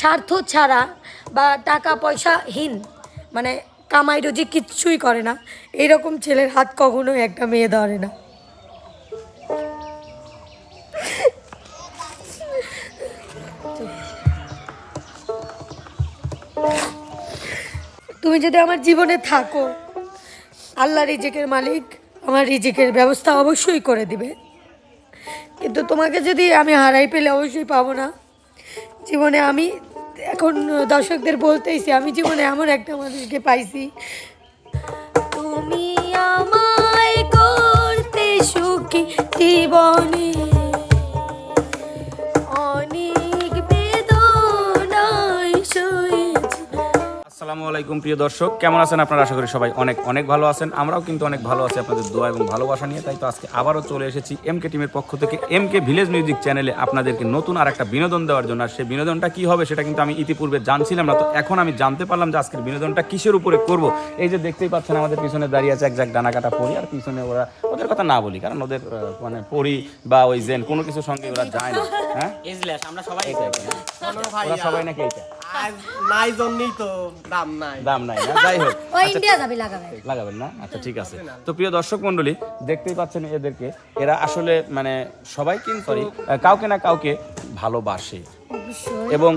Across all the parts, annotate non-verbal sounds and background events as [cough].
স্বার্থ ছাড়া বা টাকা পয়সাহীন মানে কামাই রোজি কিচ্ছুই করে না। এরকম ছেলের হাত কখনোই একটা মেয়ে ধরে না। তুমি যদি আমার জীবনে থাকো আল্লাহ রিজিকের মালিক, আমার রিজিকের ব্যবস্থা অবশ্যই করে দিবে। কিন্তু তোমাকে যদি আমি হারাই পেলে অবশ্যই পাবো না। জীবনে আমি এখন দর্শকদের বলতেইছি, আমি জীবনে এমন একটা মানুষকে পাইছি। তুমি আমায় করতে সুখী জীবনে। আসসালামু আলাইকুম প্রিয় দর্শক। কেমন আছেন আপনারা? আশা করি সবাই অনেক অনেক ভালো আছেন। আমরাও কিন্তু অনেক ভালো আছি আপনাদের দোয়া এবং ভালোবাসা নিয়ে। তাই তো আজকে আবারও চলে এসেছি এম কে টিমের পক্ষ থেকে। এম কে ভিলেজ মিউজিক চ্যানেলে আপনাদেরকে নতুন আর একটা বিনোদন দেওয়ার জন্য। আর সেই বিনোদনটা কি হবে সেটা কিন্তু আমি ইতিপূর্বে জানছিলাম না। তো এখন আমি জানতে পারলাম যে আজকের বিনোদনটা কিসের উপরে করব। এই যে দেখতেই পাচ্ছেন আমাদের পিছনে দাঁড়িয়ে আছে এক জাক ডানা কাটা পরি। আর পিছনে ওরা ওদের কথা না বলি কারণ ওদের মানে পরি বা ওই জেন কোনো কিছুর সঙ্গে ওরা যায় না। হ্যাঁ? আমরা সবাই সবাই নাকি এইটা? নাই জন্যই তো দাম নাই। দাম নাই না? যাই হোক ও ইন্ডিয়া যাবে লাগাবে। লাগাবেন না? আচ্ছা ঠিক আছে। তো প্রিয় দর্শক মণ্ডলী দেখতেই পাচ্ছেন এদেরকে এরা আসলে মানে সবাই কিন্তু কাউকে না কাউকে ভালোবাসে। এবং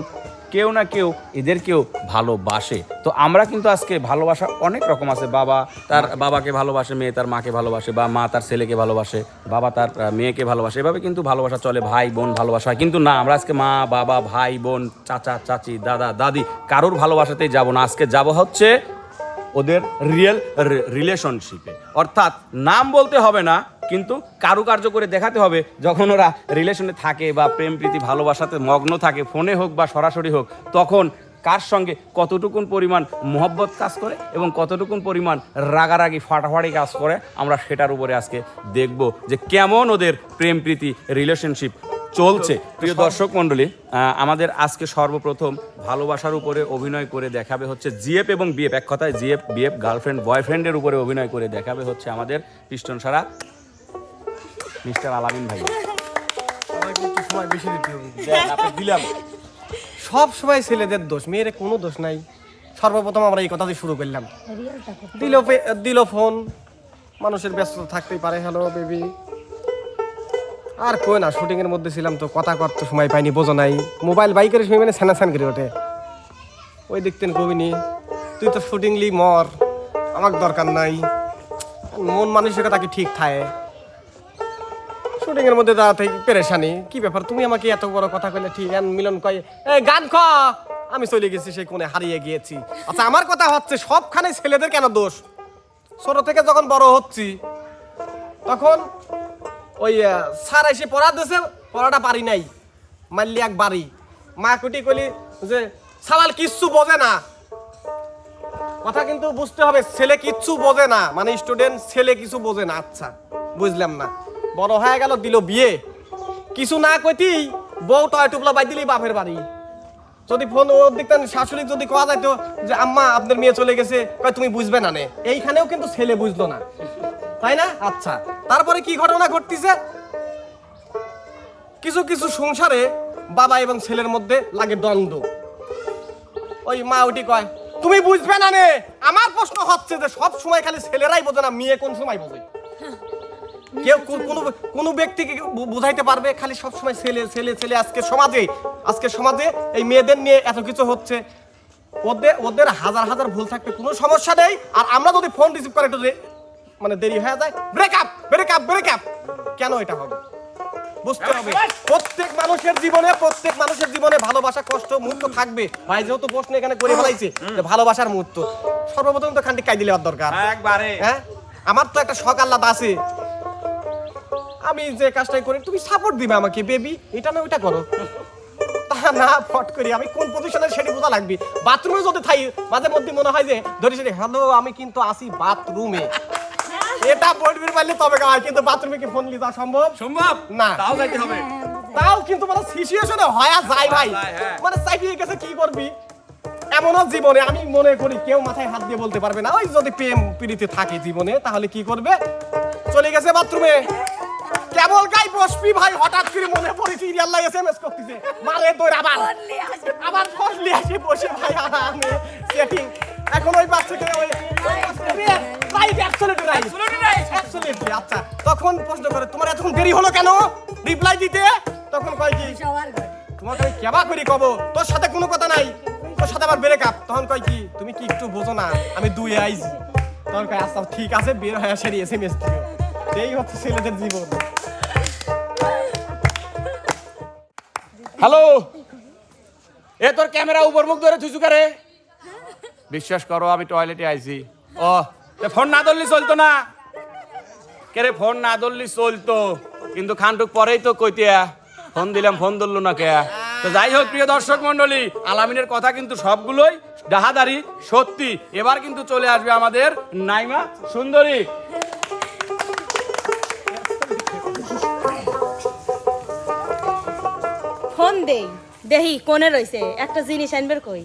কেউ না কেউ এদেরকেও ভালোবাসে। তো আমরা কিন্তু আজকে ভালোবাসা অনেক রকম আছে। বাবা তার বাবাকে ভালোবাসে, মেয়ে তার মাকে ভালোবাসে, বা মা তার ছেলেকে ভালোবাসে, বাবা তার মেয়েকে ভালোবাসে। এভাবে কিন্তু ভালোবাসা চলে, ভাই বোন ভালোবাসা হয়। কিন্তু না, আমরা আজকে মা, বাবা, ভাই বোন, চাচা, চাচি, দাদা, দাদি কারোর ভালোবাসাতেই যাব না। আজকে যাব হচ্ছে ওদের রিয়েল রিলেশনশিপে অর্থাৎ নাম বলতে হবে না কিন্তু কারুকার্য করে দেখাতে হবে। যখন ওরা রিলেশনে থাকে বা প্রেম প্রীতি ভালোবাসাতে মগ্ন থাকে ফোনে হোক বা সরাসরি হোক তখন কার সঙ্গে কতটুকুন পরিমাণ মোহব্বত কাজ করে এবং কতটুকুন পরিমাণ রাগারাগি ফাটাফাটি কাজ করে আমরা সেটার উপরে আজকে দেখব যে কেমন ওদের প্রেম প্রীতি রিলেশনশিপ চলছে। প্রিয় দর্শক মণ্ডলী আমাদের আজকে সর্বপ্রথম ভালোবাসার উপরে অভিনয় করে দেখাবে হচ্ছে জিএফ এবং বিএফ। এক কথায় জিএফ বিএফ গার্লফ্রেন্ড বয়ফ্রেন্ডের উপরে অভিনয় করে দেখাবে হচ্ছে আমাদের পিস্টন সারা মিস্টার আলামিন ভাই। সময় বেশি দিতে হবে। দিলাম। সব সময় ছেলেদের দোষ মেয়ের কোনো দোষ নাই। সর্বপ্রথম আমরা এই কথা দিয়ে শুরু করলাম? দিল দিল ফোন। মানুষের ব্যস্ততা থাকতেই পারে। Hello baby. আর কই না শুটিং এর মধ্যে ছিলাম তো কথা করতে সময় পাইনি বোঝো নাই। মোবাইল বাইকের সময় মানে স্যানা স্যান করে ওঠে। ওই দেখতেন কবিনি তুই তো শুটিং লি মর আমার দরকার নাই। মন মানসিকতা কি ঠিক থাকে? শুটিং এর মধ্যে দাঁড়াতে পেরেশানি। কি ব্যাপার? তুমি আমাকে এত বড় কথা কইলে ঠিক আর মিলন কয়, এই গান খ আমি চলে গেছি সেই কোণে, হারিয়ে গিয়েছি। আচ্ছা আমার কথা হচ্ছে সবখানে ছেলেদের কেন দোষ? ছোট থেকে যখন বড় হচ্ছি, তখন ওই স্যার এসে পড়া দিয়েছে, পড়াটা পারি নাই। মারলি এক বাড়ি। মা কুটি কইলি যে, সালাল কিচ্ছু বোঝে না। কথা কিন্তু বুঝতে হবে, ছেলে কিচ্ছু বোঝে না। মানে স্টুডেন্ট ছেলে কিছু বোঝে না। আচ্ছা বুঝলাম না। বড় হয়ে গেল, দিল বিয়ে। কিছু না কইতেই বউ টয় টুপলা বাই দিলি বাপের বাড়ি। যদি ফোন দেখতেন শাশুড়ি যদি কোয়া যাইতো যে, আম্মা, আপনার মেয়ে চলে গেছে কয়, তুমি বুঝবে না নে। এইখানেও কিন্তু ছেলে বুঝলো না। তাই না? আচ্ছা তারপরে কি ঘটনা ঘটতিছে? কিছু কিছু সংসারে বাবা এবং ছেলের মধ্যে লাগে দ্বন্দ্ব। ওই মা ওটি কয়, তুমি বুঝবে না নে, আমার প্রশ্ন হচ্ছে যে, সব সময় খালি ছেলেরাই বোঝে না, মেয়ে কোন সময় বোঝে? কেউ কোনো কোনো ব্যক্তিকে বুঝাইতে পারবে খালি সব সময় ছেলে ছেলে ছেলে আজকে সমাজে আজকে সমাজে এই মেয়েদের নিয়ে এত কিছু হচ্ছে। ওদের ওদের হাজার হাজার ভুল থাকবে কোনো সমস্যা নেই। আর আমরা যদি ফোন রিসিভ করে একটু মানে দেরি হয়ে যায়। ব্রেকআপ ব্রেকআপ ব্রেকআপ কেন এটা হবে? বুঝতে হবে। প্রত্যেক মানুষের জীবনে প্রত্যেক মানুষের জীবনে ভালোবাসা কষ্ট মুহূর্ত থাকবে। ভাই যেহেতু প্রশ্ন এখানে করে ফেলাইছে যে ভালোবাসার মুহূর্ত সর্বপ্রথম তো কাই দিলে দরকার। একবারে। হ্যাঁ? আমার তো একটা শখ আল্লাহ আছে। আমি যে কাজটাই করি তুমি সাপোর্ট দিবে আমাকে বেবি এটা না ওইটা করো। তা না ফট করি। আমি কোন পজিশনে সেটি বোঝা লাগবে? বাথরুমে যদি থাই মাঝে মধ্যে মনে হয় যে ধরে সেটি হ্যালো আমি কিন্তু আসি বাথরুমে এটা পড়বি পারলে তবে গায় কিন্তু বাথরুমে কি ফোন সম্ভব? সম্ভব? না। তাও যাইতে হবে। তাও কিন্তু মানে সিচুয়েশনে হয় যায় ভাই। হ্যাঁ। মানে গেছে কি করবি? এমনও জীবনে আমি মনে করি কেউ মাথায় হাত দিয়ে বলতে পারবে না। ওই যদি প্রেম প্রীতি থাকে জীবনে তাহলে কি করবে? চলে গেছে বাথরুমে কেবল গাই বসবি ভাই হঠাৎ করে মনে পড়েছে আল্লাহ এসএমএস করতেছে। মারে তোর আবার আবার ফস ফ্ল্যাশে বসে ভাই আরামে সেটিং এখন ওই বাচ্চাকে ওই লাইভ অ্যাবসলিউট রাইট অ্যাবসলিউটলি আচ্ছা। তখন প্রশ্ন করে তোমার এতক্ষণ দেরি হলো কেন? রিপ্লাই দিতে? তখন কয় কি তোমাকে আমি কেবা করি কব? তোর সাথে কোনো কথা নাই। তোর সাথে আবার ব্রেক আপ তখন কয় কি তুমি কি একটু বোঝো না আমি দুই আইছি। তখন কয় আচ্ছা ঠিক আছে বের হয়ে সেরি এস এম এস দিও। এই হচ্ছে ছেলেদের জীবন। হ্যালো? এ তোর ক্যামেরা উপর মুখ ধরে থুসু করে বিশ্বাস করো, আমি টয়লেটে আইছি। ও ফোন না ধরলি চলতো না? কে রে ফোন না ধরলি চলতো। কিন্তু খানটুক পরেই তো কইতিয়া ফোন দিলাম ফোন ধরলো না কে তো যাই হোক, প্রিয় দর্শক মন্ডলী আলামিনের কথা কিন্তু সবগুলোই ডাহাদারি, সত্যি। এবার কিন্তু চলে আসবে আমাদের নাইমা সুন্দরী। ফোন দেই। দেহি কোনে রইছে? একটা জিনিস আনবের কই।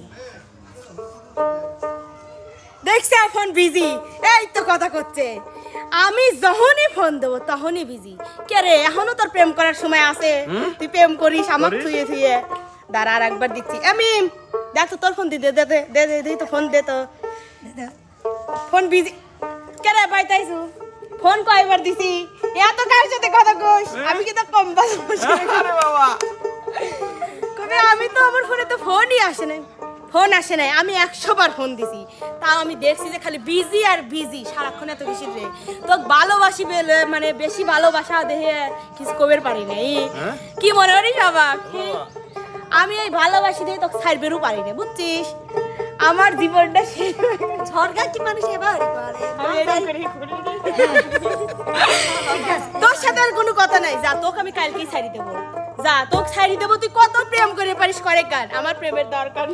দেখছে ফোন বিজি। এই তো কথা করছে আমি যখনই ফোন দেবো তখনই বিজি। কে রে এখনও তোর প্রেম করার সময় আছে? তুই প্রেম করিস আমার থুয়ে থুয়ে। দাঁড়া আর একবার দিচ্ছি। আমি দেখ তো তোর ফোন দি দে দে দে দে দে তো ফোন দে তো। Phone busy. কে রে পাইতাইছু? ফোন কয়বার দিছি? এত কার সাথে কথা কইস? আমি কি তো কম বাস বাবা। কবে আমি তো আমার ফোনে তো ফোনই আসে নাই। ফোন আসে নাই আমি একশো বার ফোন দিছি। তাও আমি দেখছি যে খালি বিজি আর বিজি সারাক্ষণ এত বেশি রে। তো ভালোবাসি বলে মানে বেশি ভালোবাসা দেখে কিছু কবের পারি নাই। কি মনে করিস অবাক আমি এই ভালোবাসি দিয়ে তোকে ছাড়বেরও পারি না বুঝছিস? আমার জীবনটা শেষ ঝরগা কি মানুষ এবার। তোর সাথে আর কোনো কথা নাই যা তোকে আমি কালকেই ছাড়ি দেবো। যা, তোকে ছাড়ি দেবো, তুই কত প্রেম করে পারিস, করে কার? আমার প্রেমের দরকার।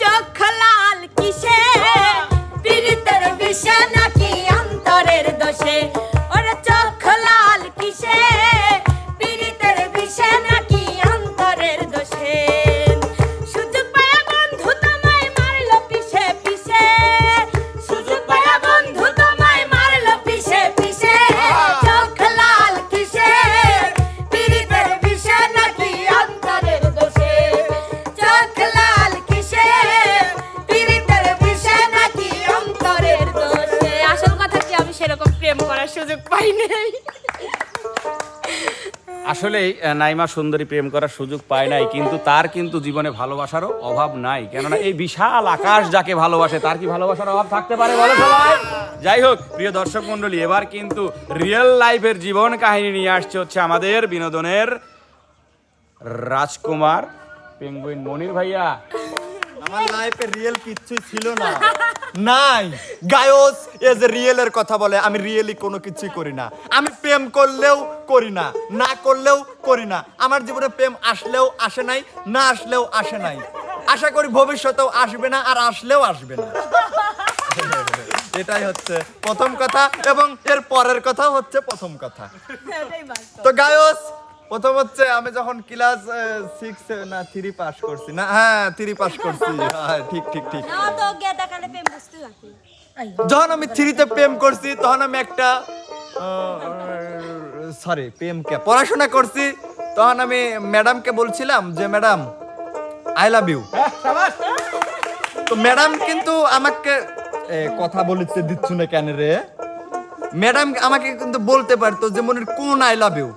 চোখ লাল কিসে? পীড়িতের নাকি অন্তরের দোষে? আসলেই আহ, নাইমা সুন্দরী প্রেম করার সুযোগ পায় নাই কিন্তু তার কিন্তু জীবনে ভালোবাসারও অভাব নাই। কেননা এই বিশাল আকাশ যাকে ভালোবাসে তার কি ভালোবাসার অভাব থাকতে পারে বলো সবাই? যাই হোক প্রিয় দর্শক মন্ডলী এবার কিন্তু রিয়েল লাইফের জীবন কাহিনী নিয়ে আসছে হচ্ছে আমাদের বিনোদনের রাজকুমার পেঙ্গুইন মনির ভাইয়া। আমার লাইফে রিয়েল কিচ্ছুই ছিল না। নাই। গায়স এজ রিয়েলের কথা বলে আমি রিয়েলি কোনো কিছুই করি না। আমি প্রেম করলেও করি না না করলেও করি না। আমার জীবনে প্রেম আসলেও আসে নাই না আসলেও আসে নাই। আশা করি ভবিষ্যতেও আসবে না আর আসলেও আসবে না। এটাই হচ্ছে প্রথম কথা এবং এর পরের কথা হচ্ছে প্রথম কথা। তো গায়স প্রথম হচ্ছে আমি যখন ক্লাস সিক্স না থ্রি পাস করছি না হ্যাঁ থ্রি পাস করছি। [laughs] হ্যাঁ ঠিক ঠিক ঠিক। যখন আমি থ্রিতে প্রেম করছি তখন আমি একটা সরি প্রেম কে পড়াশোনা করছি তখন আমি ম্যাডামকে বলছিলাম যে ম্যাডাম আই লাভ ইউ তো ম্যাডাম কিন্তু আমাকে এ, কথা বলিতে দিচ্ছ না কেন রে? ম্যাডাম আমাকে কিন্তু বলতে পারতো যে মনের কোন I love you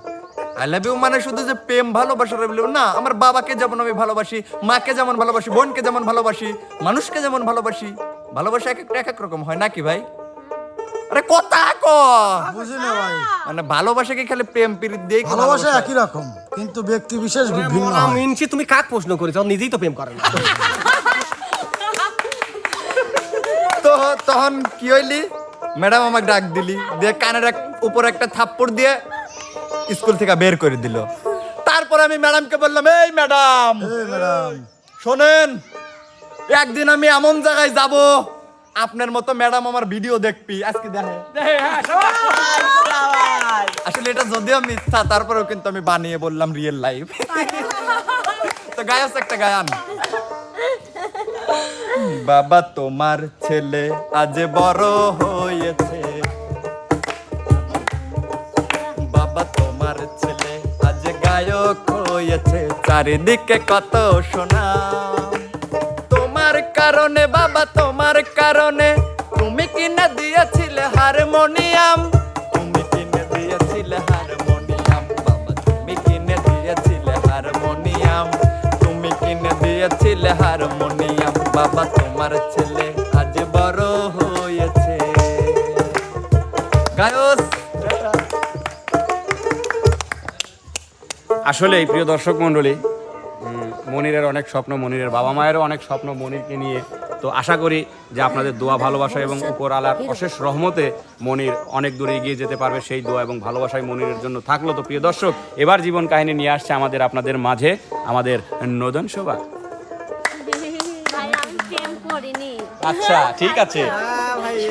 I love you মানে শুধু যে প্রেম ভালোবাসা বলব না আমার বাবাকে যেমন আমি ভালোবাসি মাকে যেমন ভালোবাসি বোনকে যেমন ভালোবাসি মানুষকে যেমন ভালোবাসি ভালোবাসা এক একটা এক এক রকম হয় নাকি ভাই? আরে কথা ক বুঝি না ভাই। মানে ভালোবাসা কি খালি প্রেম প্রীতি দিয়ে ভালোবাসা একই রকম কিন্তু ব্যক্তি বিশেষ ভিন্ন হয়। মিনছি তুমি কাক প্রশ্ন করেছ? নিজেই তো প্রেম করে না। তো তখন কি হইলি? ম্যাডাম আমাকে ডাক দিলি দিয়ে কানের এক উপর একটা থাপ্পড় দিয়ে স্কুল থেকে বের করে দিল। তারপর আমি ম্যাডামকে বললাম এই ম্যাডাম শোনেন একদিন আমি এমন জায়গায় যাব আপনার মতো ম্যাডাম আমার ভিডিও দেখবি। আজকে দেখে আসলে এটা যদিও মিথ্যা তারপরেও কিন্তু আমি বানিয়ে বললাম রিয়েল লাইফ তো গায়স একটা গায়ান। বাবা তোমার ছেলে আজ বড় হয়েছে। তোমার ছেলে আজ গায়ক হয়েছে। চারিদিকে কত সুনাম তোমার কারণে বাবা, তোমার কারণে তুমি কিনে দিয়েছিলে হারমোনিয়াম। তুমি কিনে দিয়েছিলে হারমোনিয়াম, বাবা, তুমি কিনে দিয়েছিলে হারমোনিয়াম। তুমি কিনে দিয়েছিলে হারমোনিয়াম, বাবা, তোমার ছেলে আসলে এই প্রিয় দর্শক মণ্ডলী মনিরের অনেক স্বপ্ন মনিরের বাবা মায়েরও অনেক স্বপ্ন মনিরকে নিয়ে। তো আশা করি যে আপনাদের দোয়া ভালোবাসা এবং উপর আলার অশেষ রহমতে মনির অনেক দূরে এগিয়ে যেতে পারবে সেই দোয়া এবং ভালোবাসাই মনিরের জন্য থাকল। তো প্রিয় দর্শক এবার জীবন কাহিনী নিয়ে আসছে আমাদের আপনাদের মাঝে আমাদের নদন শোভা। আচ্ছা ঠিক আছে।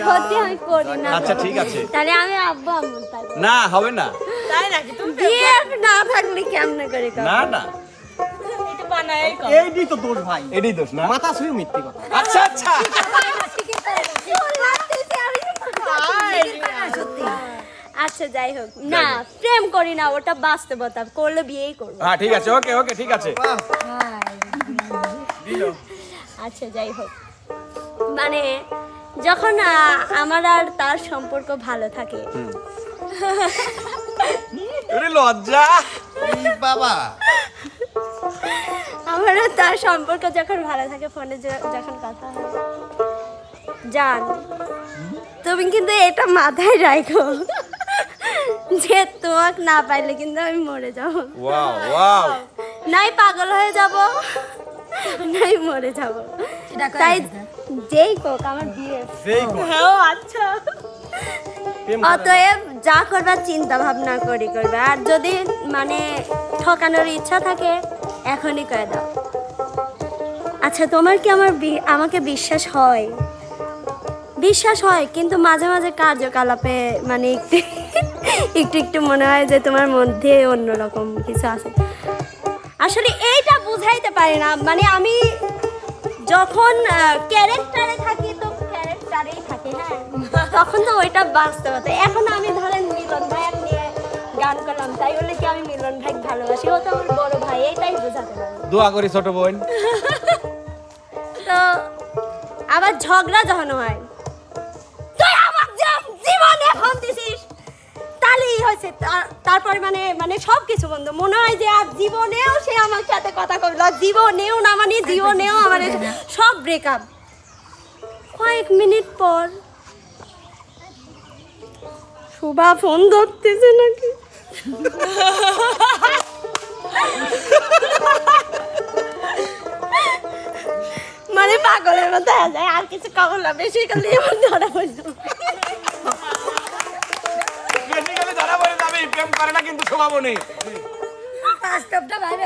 সত্যি আমি করি না। আচ্ছা ঠিক আছে। তাহলে আমি আব্বু আম্মু না হবে না। তাই নাকি? তুমি বিয়ে না থাকলে কেমনে করে করব? না না। এইটাই তো দোষ ভাই। এটাই দোষ না? মাথা ছুঁয়ে মিথ্যে কথা। আচ্ছা আচ্ছা। আচ্ছা যাই হোক। না প্রেম করি না ওটা বাস্তবতা। করলে বিয়েই করব। হ্যাঁ ঠিক আছে ওকে ওকে ঠিক আছে। আচ্ছা যাই হোক। মানে যখন আমার আর তার সম্পর্ক ভালো থাকে। [laughs] লজ্জা। বাবা। আমার আর তার সম্পর্ক যখন ভালো থাকে ফোনে যখন কথা হয়। জান তুমি কিন্তু এটা মাথায় রাখো। যে তোমাকে না পাইলে কিন্তু আমি মরে যাব। Wow wow. নাই পাগল হয়ে যাব। নাই মরে যাব। তাই যেই কোক আমার বিয়ে হ্যাঁ আচ্ছা। অতএব যা করবার চিন্তা ভাবনা করি করবে। আর যদি মানে ঠকানোর ইচ্ছা থাকে এখনই করে দাও। আচ্ছা তোমার কি আমার আমাকে বিশ্বাস হয়? বিশ্বাস হয় কিন্তু মাঝে মাঝে কার্যকলাপে মানে একটু একটু একটু মনে হয় যে তোমার মধ্যে অন্যরকম কিছু আছে। আসলে এইটা বুঝাইতে পারি না। মানে আমি যখন ক্যারেক্টারে থাকি তো ক্যারেক্টারেই থাকি হ্যাঁ? তখন তো ওইটা বাঁচতে বাস্তবতা। এখন আমি ধরেন মিলন ভাইয়ার নিয়ে গান করলাম তাই বলে কি আমি মিলন ভাই ভালোবাসি? ও তো আমার বড় ভাই এটাই বোঝাতে পারি দোয়া করি ছোট বোন। তো আবার ঝগড়া যখন হয় তুই আমার জীবনে ফোন দিছিস? তাহলেই হয়েছে। তার- তারপরে মানে মানে সব কিছু বন্ধ। মনে হয় যে আর জীবনেও সে আমার সাথে কথা কইল জীবনেও না মানে জীবনেও আমার সব ব্রেকআপ কয়েক মিনিট পর শুভা ফোন ধরতেছে নাকি? মানে পাগলের মতো যায় আর কিছু খবর না। বেশি করলে এমন ধরা পড়ল প্রেম করে না কিন্তু শোভাবো নেই বাস্তবটা বাইরে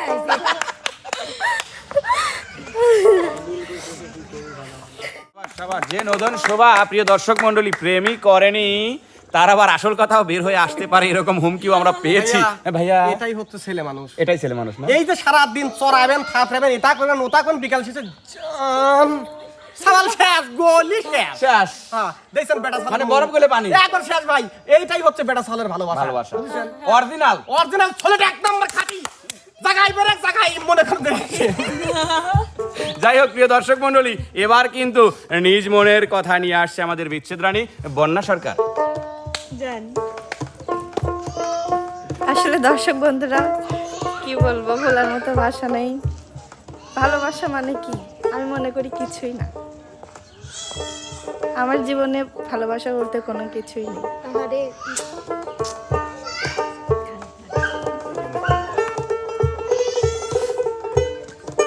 যে নদন শোভা প্রিয় দর্শক মন্ডলী প্রেমই করেনি তার আবার আসল কথাও বের হয়ে আসতে পারে এরকম হুমকিও আমরা পেয়েছি। ভাইয়া এটাই হচ্ছে ছেলে মানুষ। এটাই ছেলে মানুষ না? এই যে সারা দিন চড়াবেন থাপড়াবেন এটা করবেন ওটা করবেন বিকাল শেষে সাবাল শেষ গলি শেষ। শেষ। হ্যাঁ দেখছেন বেটা সালের মানে বরফ গলে পানি। একবার শেষ ভাই এইটাই হচ্ছে বেটা সালের ভালোবাসা। ভালোবাসা। অরিজিনাল। অরিজিনাল ছেলেটা এক নম্বর খাঁটি। জায়গায় বেড়ে জায়গায় মনে করবে যাই হোক প্রিয় দর্শক মন্ডলী এবার কিন্তু নিজ মনের কথা নিয়ে আসছে আমাদের বিচ্ছেদ রানী বন্যা সরকার। আসলে দর্শক বন্ধুরা কি বলব বলার মতো ভাষা নেই। ভালোবাসা মানে কি? আমি মনে করি কিছুই না। আমার জীবনে ভালোবাসা বলতে কোনো কিছুই নেই। আরে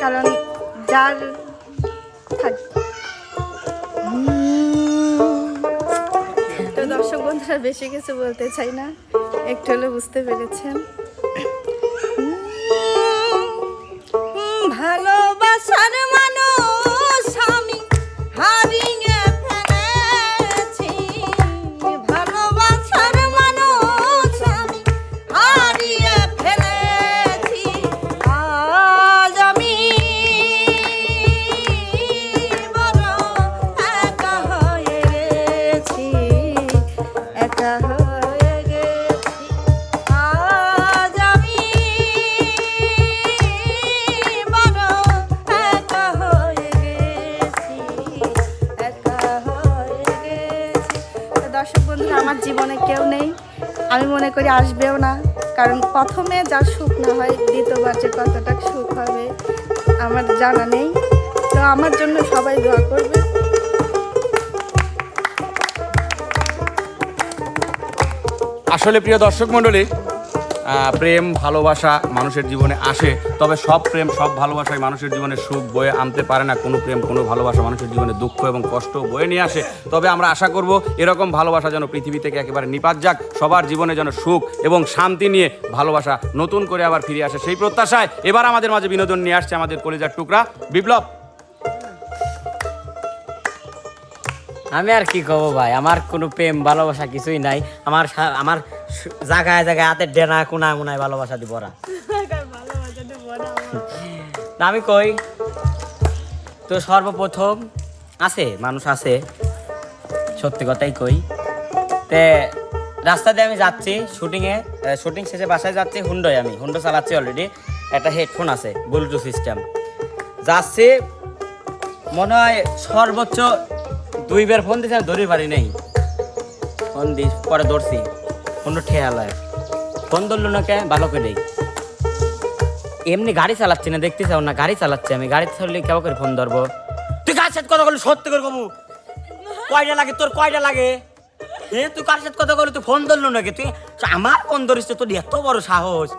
কারণ যার তো দর্শক বন্ধুরা বেশি কিছু বলতে চাই না। একটু হলে বুঝতে পেরেছেন। ভালোবাসার আমার জন্য সবাই দোয়া করবে। আসলে প্রিয় দর্শক মণ্ডলী প্রেম, ভালোবাসা মানুষের জীবনে আসে, তবে সব প্রেম, সব ভালোবাসায় মানুষের জীবনে সুখ বয়ে আনতে পারে না। কোনো প্রেম, কোনো ভালোবাসা মানুষের জীবনে দুঃখ এবং কষ্ট বয়ে নিয়ে আসে। তবে আমরা আশা করব, এরকম ভালোবাসা যেন পৃথিবী থেকে একেবারে নিপাত যাক, সবার জীবনে যেন সুখ এবং শান্তি নিয়ে ভালোবাসা নতুন করে আবার ফিরে আসে সেই প্রত্যাশায়। এবার আমাদের মাঝে বিনোদন নিয়ে আসছে আমাদের কলেজার টুকরা, বিপ্লব। আমি আর কি কব ভাই? আমার কোনো প্রেম ভালোবাসা কিছুই নাই। আমার আমার জায়গায় জায়গায় হাতে ডেনা কোনায় মোনায় ভালোবাসা দিব ওরা। না, আমি কই? তো সর্বপ্রথম আছে মানুষ আছে। সত্যি কথাই কই। তে রাস্তা দিয়ে আমি যাচ্ছি শুটিংয়ে শুটিং শেষে বাসায় যাচ্ছি হুন্ডোয় আমি। হুন্ডো চালাচ্ছি অলরেডি একটা হেডফোন আছে ব্লুটুথ সিস্টেম যাচ্ছি মনে হয় সর্বোচ্চ দুইবার ফোন দিয়েছি আমি ধরে পারি নাই। ফোন দিস, পরে ধরছি। ফোনটা ঠেয়া লয় ফোন ধরলো না কে? ভালো করে এমনি গাড়ি চালাচ্ছি না, দেখতে চাও না, গাড়ি চালাচ্ছি আমি। গাড়ি চালালে কেউ করে ফোন ধরবো? তুই কার সাথে কথা বলি সত্যি করে কবু কয়টা লাগে? তোর কয়টা লাগে? এ, তুই কার সাথে কথা বলি তুই ফোন ধরলো নাকি? তুই আমার ফোন ধরিস তোর এত বড় সাহস।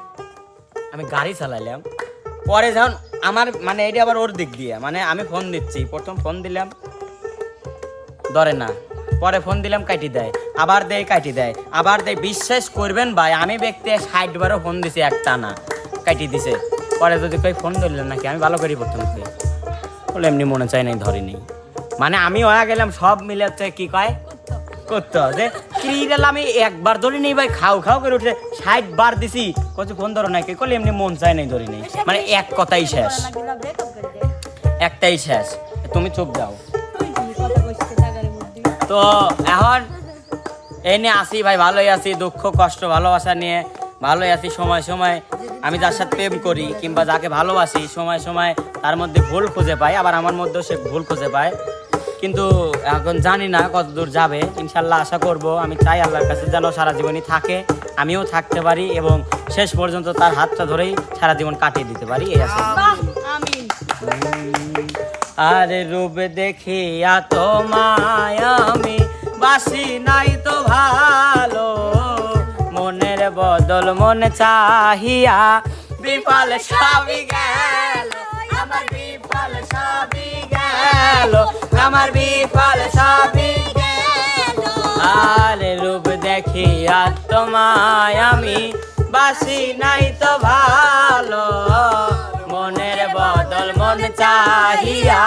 আমি গাড়ি চালাইলাম। পরে যখন আমার মানে এটা আবার ওর দিক দিয়ে মানে আমি ফোন দিচ্ছি। প্রথম ফোন দিলাম। ধরে না। পরে ফোন দিলাম কাটি দেয়। আবার দেয় কাটি দেয়। আবার দেয়, বিশ্বাস করবেন ভাই, আমি ব্যক্তি ষাট বারও ফোন দিছি একটা না কাটি দিছে। পরে যদি কই ফোন ধরলেন নাকি, আমি ভালো করি প্রথম কই বলে এমনি মনে চাই নাই ধরিনি মানে আমি হয়ে গেলাম, সব মিলে হচ্ছে কি কয়? করতে হবে ক্রিকেট আমি একবার ধরি নেই ভাই, খাও খাও করে উঠে ষাট বার দিছি। কত ফোন ধরো নাকি? কলে এমনি মন চাই নাই ধরি নেই। মানে এক কথাই শেষ। একটাই শেষ। তুমি চুপ যাও। তো এখন এই নিয়ে আসি ভাই ভালোই আছি। দুঃখ কষ্ট ভালোবাসা নিয়ে ভালোই আছি সময় সময়। আমি যার সাথে প্রেম করি কিংবা যাকে ভালোবাসি সময় সময় তার মধ্যে ভুল খুঁজে পাই আবার আমার মধ্যেও সে ভুল খুঁজে পায়। কিন্তু এখন জানি না কত দূর যাবে। ইনশাল্লাহ আশা করব আমি চাই আল্লাহর কাছে যেন সারা জীবনই থাকে। আমিও থাকতে পারি এবং শেষ পর্যন্ত তার হাতটা ধরেই সারা জীবন কাটিয়ে দিতে পারি এই আশা আরে রূপ দেখিয়া তোমায় আমি বাসি নাই তো ভালো। মনের বদল মন চাহিয়া বিফল সবই গেল, আমার বিফল সবই গেল, আমার বিফল সবই গেল। আরে রূপ দেখিয়া তোমায় আমি বাসি নাই তো ভালো। মনের বদল মন চাহিয়া।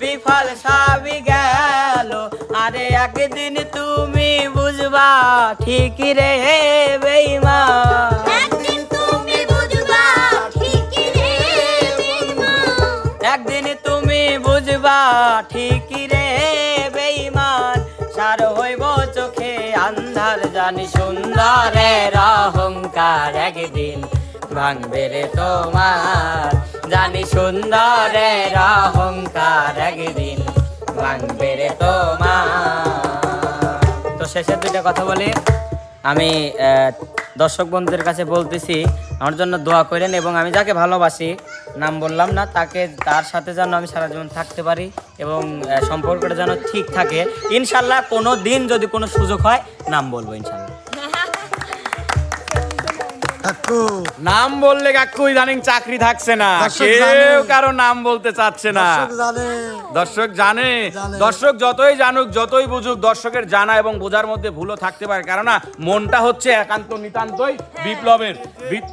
বিফল সবই গেল। আরে একদিন তুমি বুঝবা ঠিক রে বেইমা। একদিন তুমি বুঝবা একদিন তুমি বুঝবা ঠিক রে বেইমান সার হইব চোখে আন্ধার জানি সুন্দরের অহংকার একদিন। ভাঙবে রে তোমার। জানি সুন্দরের অহংকার একদিন ভাঙবে রে তোমার। তো শেষের দুইটা কথা বলি। আমি দর্শক বন্ধুদের কাছে বলতেছি, আমার জন্য দোয়া করেন এবং আমি যাকে ভালোবাসি, নাম বললাম না, তাকে, তার সাথে যেন আমি সারা জীবন থাকতে পারি এবং সম্পর্কটা যেন ঠিক থাকে। ইনশাল্লাহ কোনো দিন যদি কোনো সুযোগ হয়, নাম বলব ইনশাল্লাহ। কাকু। নাম বললে কাকু ইদানিং চাকরি থাকছে না। কেউ কারও নাম বলতে চাচ্ছে না। দর্শক জানে। দর্শক জানে। জানে। দর্শক যতই জানুক যতই বুঝুক দর্শকের জানা এবং বোঝার মধ্যে ভুলও থাকতে পারে। কেননা মনটা হচ্ছে একান্ত নিতান্তই বিপ্লবের।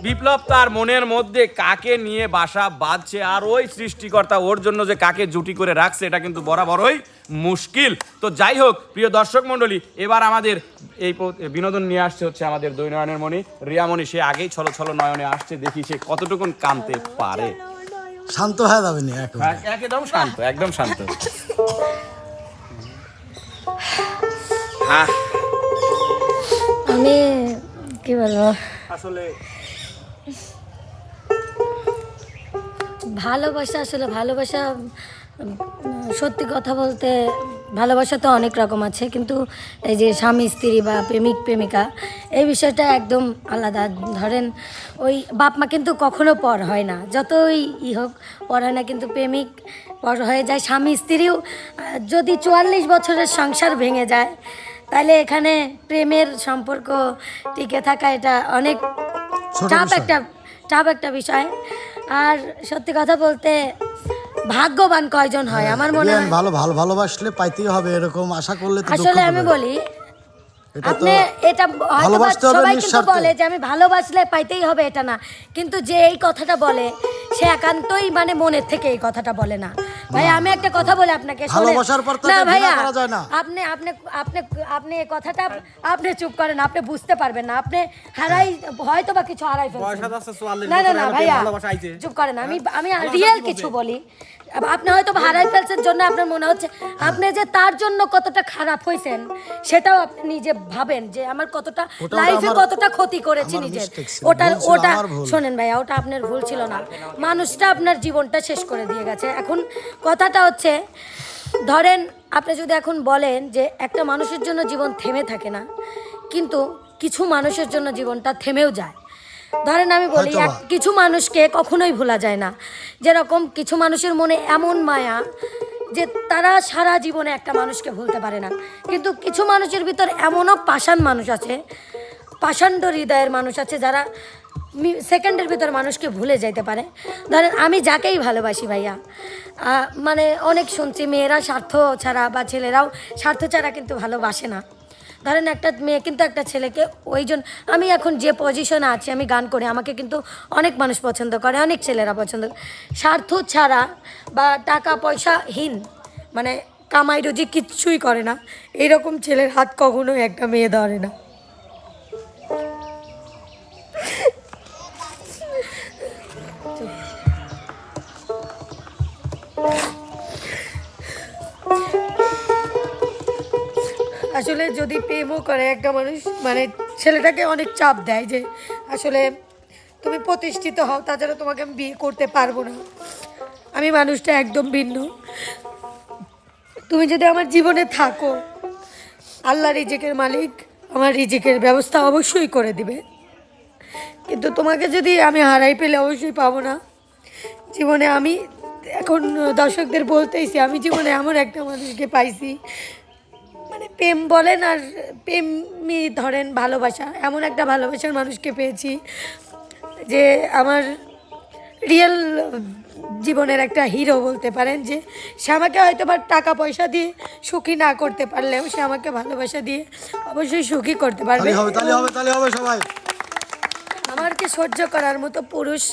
বিপ্লব তার মনের মধ্যে কাকে নিয়ে বাসা বাঁধছে আর ওই সৃষ্টিকর্তা ওর জন্য যে কাকে জুটি করে রাখছে এটা কিন্তু বরাবরই মুশকিল। তো যাই হোক প্রিয় দর্শক মণ্ডলী এবার আমাদের এই বিনোদন নিয়ে আসছে হচ্ছে আমাদের দৈনয়নের মণি। রিয়ামণি সে আগেই ছলো ছলো নয়নে আসছে দেখি সে কতটুকুন কানতে পারে। শান্ত হয়ে যাবে না হ্যাঁ, একদম শান্ত একদম শান্ত। হ্যাঁ। আমি কি বলব? আসলে ভালোবাসা আসলে ভালোবাসা সত্যি কথা বলতে ভালোবাসা তো অনেক রকম আছে কিন্তু এই যে স্বামী স্ত্রী বা প্রেমিক প্রেমিকা এই বিষয়টা একদম আলাদা। ধরেন ওই বাপ মা কিন্তু কখনো পর হয় না যতই ই হোক পর হয় না কিন্তু প্রেমিক পর হয়ে যায় স্বামী স্ত্রীও যদি চুয়াল্লিশ বছরের সংসার ভেঙে যায় তাহলে এখানে প্রেমের সম্পর্ক টিকে থাকা এটা অনেক চাপ একটা চাপ একটা বিষয়। আর সত্যি কথা বলতে ভাগ্যবান কয়জন হয় আমার মনে হয়। ভালো ভালো ভালোবাসলে পাইতেই হবে এরকম আশা করলে তো আসলে আমি বলি এটা আপনি এটা হয়তো সবাই কিন্তু বলে যে আমি ভালোবাসলে পাইতেই হবে এটা না কিন্তু যে এই কথাটা বলে সে একান্তই মানে মনের থেকে এই কথাটা বলে না। ভাই আমি একটা কথা বলে আপনাকে ভালোবাসার পর না ভাইয়া করা যায় না। আপনি আপনি আপনি আপনি এই কথাটা আপনি চুপ করেন আপনি বুঝতে পারবেন না আপনি হারাই হয়তো বা কিছু হারাই ফেলছেন। না না না ভাইয়া চুপ করেন আমি আমি রিয়েল কিছু বলি। আপনি হয়তো হারাই ফেলছেন জন্য আপনার মনে হচ্ছে আপনি যে তার জন্য কতটা খারাপ হয়েছেন সেটাও আপনি নিজে ভাবেন যে আমার কতটা লাইফে কতটা ক্ষতি করেছি নিজের। ওটা ওটা শোনেন ভাইয়া ওটা আপনার ভুল ছিল না। মানুষটা আপনার জীবনটা শেষ করে দিয়ে গেছে। এখন কথাটা হচ্ছে ধরেন আপনি যদি এখন বলেন যে একটা মানুষের জন্য জীবন থেমে থাকে না কিন্তু কিছু মানুষের জন্য জীবনটা থেমেও যায়। ধরেন আমি বলি এক- কিছু মানুষকে কখনোই ভোলা যায় না। যেরকম কিছু মানুষের মনে এমন মায়া যে তারা সারা জীবনে একটা মানুষকে ভুলতে পারে না। কিন্তু কিছু মানুষের ভিতর এমনও পাষাণ মানুষ আছে পাষাণ্ড হৃদয়ের মানুষ আছে যারা সেকেন্ডের ভিতর মানুষকে ভুলে যেতে পারে। ধরেন আমি যাকেই ভালোবাসি ভাইয়া মানে অনেক শুনছি মেয়েরা স্বার্থ ছাড়া বা ছেলেরাও স্বার্থ ছাড়া কিন্তু ভালোবাসে না। ধরেন একটা মেয়ে, কিন্তু একটা ছেলেকে ওই জন্য আমি এখন যে পজিশনে আছি, আমি গান করি, আমাকে কিন্তু অনেক মানুষ পছন্দ করে, অনেক ছেলেরা পছন্দ করে। স্বার্থ ছাড়া বা টাকা পয়সাহীন মানে কামাই রোজি কিচ্ছুই করে না। এরকম ছেলের হাত কখনোই একটা মেয়ে ধরে না। আসলে যদি প্রেমও করে একটা মানুষ মানে ছেলেটাকে অনেক চাপ দেয় যে আসলে তুমি প্রতিষ্ঠিত হও, তাছাড়া তোমাকে আমি বিয়ে করতে পারব না। আমি মানুষটা একদম ভিন্ন। তুমি যদি আমার জীবনে থাকো, আল্লাহ রিজিকের মালিক, আমার রিজিকের ব্যবস্থা অবশ্যই করে দিবে। কিন্তু তোমাকে যদি আমি হারাই পেলে অবশ্যই পাবো না। জীবনে আমি, এখন দর্শকদের বলতেইছি, আমি জীবনে এমন একটা মানুষকে পাইছি প্রেম বলেন আর প্রেমই ধরেন ভালোবাসা। এমন একটা ভালোবাসার মানুষকে পেয়েছি যে আমার রিয়েল জীবনের একটা হিরো বলতে পারেন যে সে আমাকে হয়তো বা টাকা পয়সা দিয়ে সুখী না করতে পারলেও সে আমাকে ভালোবাসা দিয়ে অবশ্যই সুখী করতে পারবে। আমারকে সহ্য করার মতো পুরুষ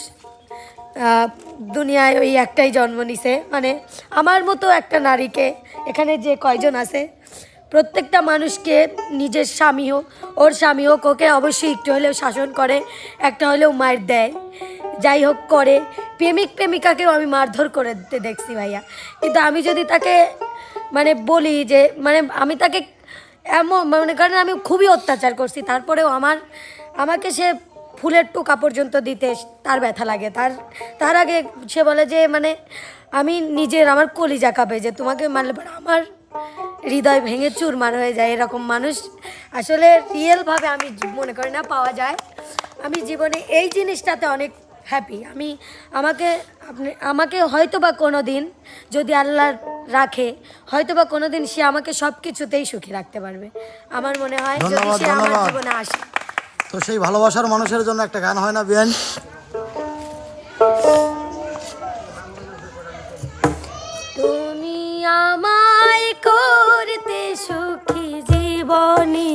দুনিয়ায় ওই একটাই জন্ম নিছে। মানে আমার মতো একটা নারীকে এখানে যে কয়জন আছে প্রত্যেকটা মানুষকে নিজের স্বামী হোক, ওর স্বামী হোক, ওকে অবশ্যই একটু হলেও শাসন করে, একটা হলেও মার দেয়। যাই হোক করে। প্রেমিক, প্রেমিকাকেও আমি মারধর করে দিতে দেখছি ভাইয়া। কিন্তু আমি যদি তাকে মানে বলি যে মানে আমি তাকে এমন, মনে করেন আমি খুবই অত্যাচার করছি, তারপরেও আমার, আমাকে সে ফুলের টোকা পর্যন্ত দিতে তার ব্যথা লাগে। তার তার আগে সে বলে যে মানে আমি নিজের, আমার কলিজা কাঁপে যে, তোমাকে মারলে আমার হৃদয় ভেঙে চুরমার হয়ে যায় এরকম মানুষ। আসলে রিয়েলভাবে আমি মনে করি না পাওয়া যায়। আমি জীবনে এই জিনিসটাতে অনেক হ্যাপি আমি আমাকে আপনি আমাকে হয়তো বা কোনো দিন যদি আল্লাহ রাখে হয়তো বা কোনো দিন সে আমাকে সব কিছুতেই সুখী রাখতে পারবে। আমার মনে হয় যদি সে আমার জীবনে আসে। তো সেই ভালোবাসার মানুষের জন্য একটা গান হয় না বিয়ান? তুমি আমায় সুখী জীবনী।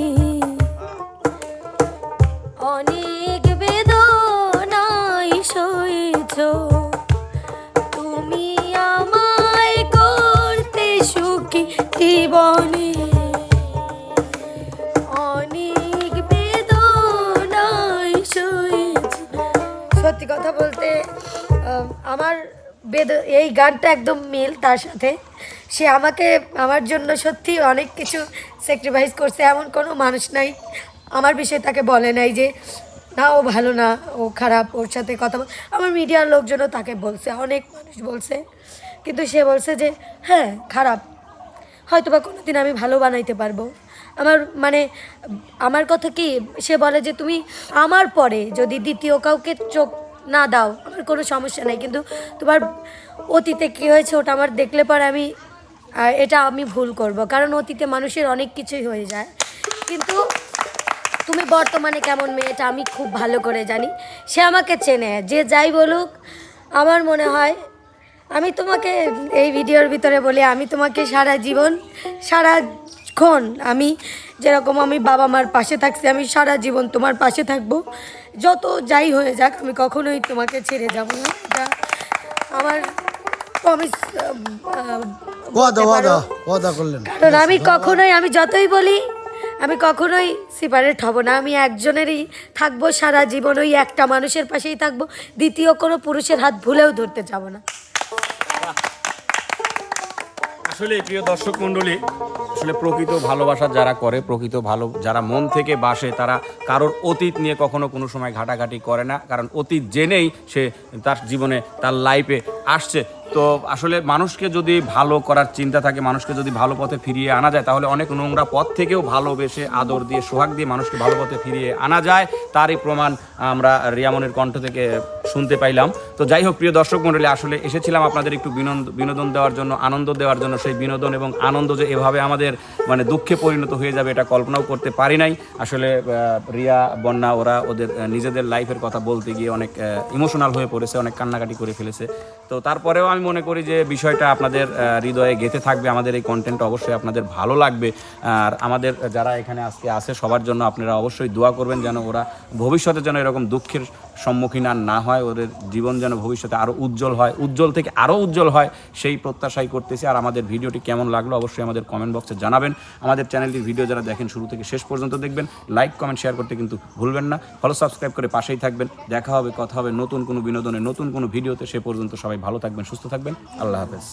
অনেক বেদনাই সইছ তুমি আমায় করতে সুখী জীবনী। অনেক বেদনাই সইছ সত্যি কথা বলতে আমার বেদ, এই গানটা একদম মিল তার সাথে। সে আমাকে, আমার জন্য সত্যি অনেক কিছু স্যাক্রিফাইস করছে, এমন কোনো মানুষ নাই। আমার বিষয়ে তাকে বলে নাই যে, না, ও ভালো না, ও খারাপ, ওর সাথে কথা আমার মিডিয়ার লোকজনও তাকে বলছে, অনেক মানুষ বলছে। কিন্তু সে বলছে যে হ্যাঁ খারাপ। হয়তো বা কোনো দিন আমি ভালো বানাইতে পারব। আমার মানে আমার কথা কি, সে বলে যে, তুমি আমার পরে যদি দ্বিতীয় কাউকে চোখ না দাও, আমার কোনো সমস্যা নাই। কিন্তু তোমার অতীতে কী হয়েছে ওটা আমার দেখলে পরে আমি এটা আমি ভুল করব। কারণ অতীতে মানুষের অনেক কিছুই হয়ে যায়। কিন্তু তুমি বর্তমানে কেমন মেয়ে এটা আমি খুব ভালো করে জানি। সে আমাকে চেনে, যে যাই বলুক, আমার মনে হয়, আমি তোমাকে এই ভিডিওর ভিতরে বলি, আমি তোমাকে সারা জীবন সারাক্ষণ আমি যেরকম আমি বাবা মার পাশে থাকছি, আমি সারা জীবন তোমার পাশে থাকব। যত যাই হয়ে যাক আমি কখনোই তোমাকে ছেড়ে যাব না। এটা আমার প্রমিস ওয়াদা ওয়াদা ওয়াদা করলেন। কারণ আমি কখনোই আমি যতই বলি আমি কখনোই সিপারেট হব না। আমি একজনেরই থাকব সারা জীবন ওই একটা মানুষের পাশেই থাকব। দ্বিতীয় কোনো পুরুষের হাত ভুলেও ধরতে যাব না। আসলে প্রিয় দর্শক মণ্ডলী, আসলে প্রকৃত ভালোবাসা যারা করে, প্রকৃত ভালো, যারা মন থেকে বাসে, তারা কারোর অতীত নিয়ে কখনো কোনো সময় ঘাটাঘাটি করে না। কারণ অতীত জেনেই সে তার জীবনে, তার লাইফে আসছে। তো আসলে মানুষকে যদি ভালো করার চিন্তা থাকে, মানুষকে যদি ভালো পথে ফিরিয়ে আনা যায়, তাহলে অনেক নোংরা পথ থেকেও ভালোবেসে, আদর দিয়ে, সোহাগ দিয়ে মানুষকে ভালো পথে ফিরিয়ে আনা যায়। তারই প্রমাণ আমরা রিয়ামনের কণ্ঠ থেকে শুনতে পাইলাম। তো যাই হোক, প্রিয় দর্শক মণ্ডলী, আসলে এসেছিলাম আপনাদের একটু বিনোদ- বিনোদন দেওয়ার জন্য, আনন্দ দেওয়ার জন্য। সেই বিনোদন এবং আনন্দ যে এভাবে আমাদের মানে দুঃখে পরিণত হয়ে যাবে, এটা কল্পনাও করতে পারি নাই। আসলে রিয়া, বন্যা, ওরা ওদের নিজেদের লাইফের কথা বলতে গিয়ে অনেক ইমোশনাল হয়ে পড়েছে, অনেক কান্নাকাটি করে ফেলেছে। তো তারপরেও আমি মনে করি যে বিষয়টা আপনাদের হৃদয়ে গেঁথে থাকবে, আমাদের এই কন্টেন্ট অবশ্যই আপনাদের ভালো লাগবে। আর আমাদের যারা এখানে আজকে আছে, সবার জন্য আপনারা অবশ্যই দোয়া করবেন যেন ওরা ভবিষ্যতে যেন এরকম দুঃখের সম্মুখীন আর না হয়, ওদের জীবন যেন ভবিষ্যতে আরও উজ্জ্বল হয়, উজ্জ্বল থেকে আরও উজ্জ্বল হয়, সেই প্রত্যাশাই করতেছি। আর আমাদের ভিডিওটি কেমন লাগল অবশ্যই আমাদের কমেন্ট বক্সে জানাবেন। আমাদের চ্যানেলটির ভিডিও যারা দেখেন শুরু থেকে শেষ পর্যন্ত দেখবেন লাইক কমেন্ট শেয়ার করতে কিন্তু ভুলবেন না। ফলো সাবস্ক্রাইব করে পাশেই থাকবেন। দেখা হবে, কথা হবে নতুন কোনো বিনোদনে নতুন কোনো ভিডিওতে। সে পর্যন্ত সবাই ভালো থাকবেন, সুস্থ থাকবেন। আল্লাহ হাফেজ।